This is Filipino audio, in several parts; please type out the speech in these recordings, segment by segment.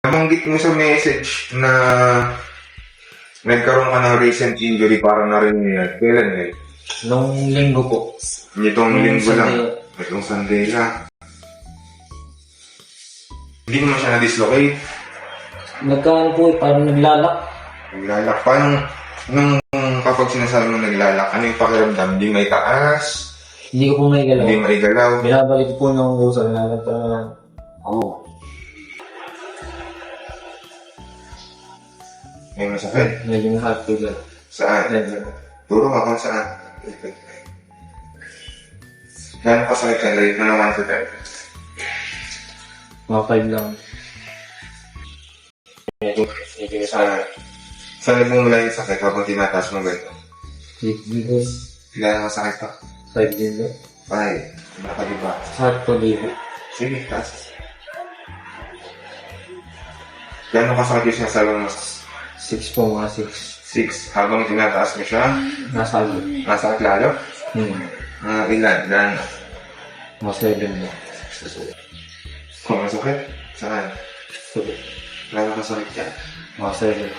Nabanggit mo sa message na nagkaroon ka ng recent injury para na rin yan. Kailan eh? Nung linggo po. Itong Nung linggo lang. Sunday. Itong Sunday lang. Hindi mo siya na-dislocate. Nagkaan po eh, parang naglalak. Naglalak. Paano, nung kapag sinasabi mo naglalak, ano yung pakiramdam? Hindi may taas, Hindi ko po may galaw. hindi may galaw. Binabalik po ng uso na nagpa... Oo. May masakit. Medyo po dyan. Saan? Medyo. Turo ka kung saan. Gano'n kasakit ka? Rate mo naman sa tayo. Mga five lang. Medyo, medyo sa... Saan nagmumula yung sakit habang tinataas mo ganito? Dito. Gano'n kasakit ka? Five din lang. Ay, nakaliba. Sa ko dito. Sige, taas. Gano'n kasakit yung sinasabi mo? Six po, mga six. Six. Habang tinataas mo siya, Nasa ano? masakit lalo? Hmm. Mga ilan? Gano'n? Mga seven lang. Kung masakit? Saan? Gano'n kasakit yan? mga seven.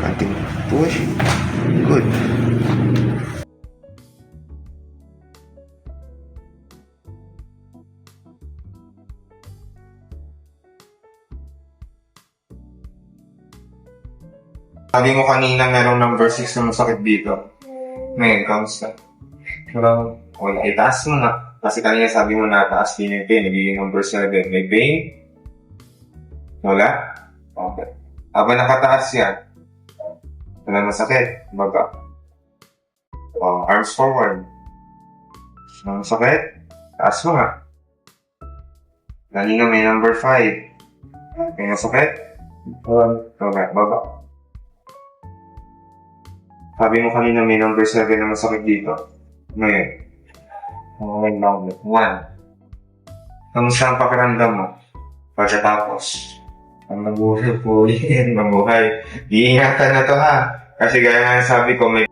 Konting push. Good. Sabi mo kanina merong number 6 na masakit dito. Ngayon, kamusta? Wala. Wala, itaas mo na. Kasi kanina sabi mo nataas din yung pain, nagiging number 7. May pain? Wala? Okay. Habang nakataas yan, wala masakit. Baga. Oh, arms forward. Wala masakit? Taas mo nga. Kanina may number 5. May masakit? Wala. Okay, baba. Sabi mo kanina may number 7 na masakit dito. Ngayon, Okay lang. One. Kamusta ang pakiramdam mo? Pagkatapos, Ang nabuhay po yun. mabuhay. Iingatan na to ha. Kasi gaya nga ng sabi ko, may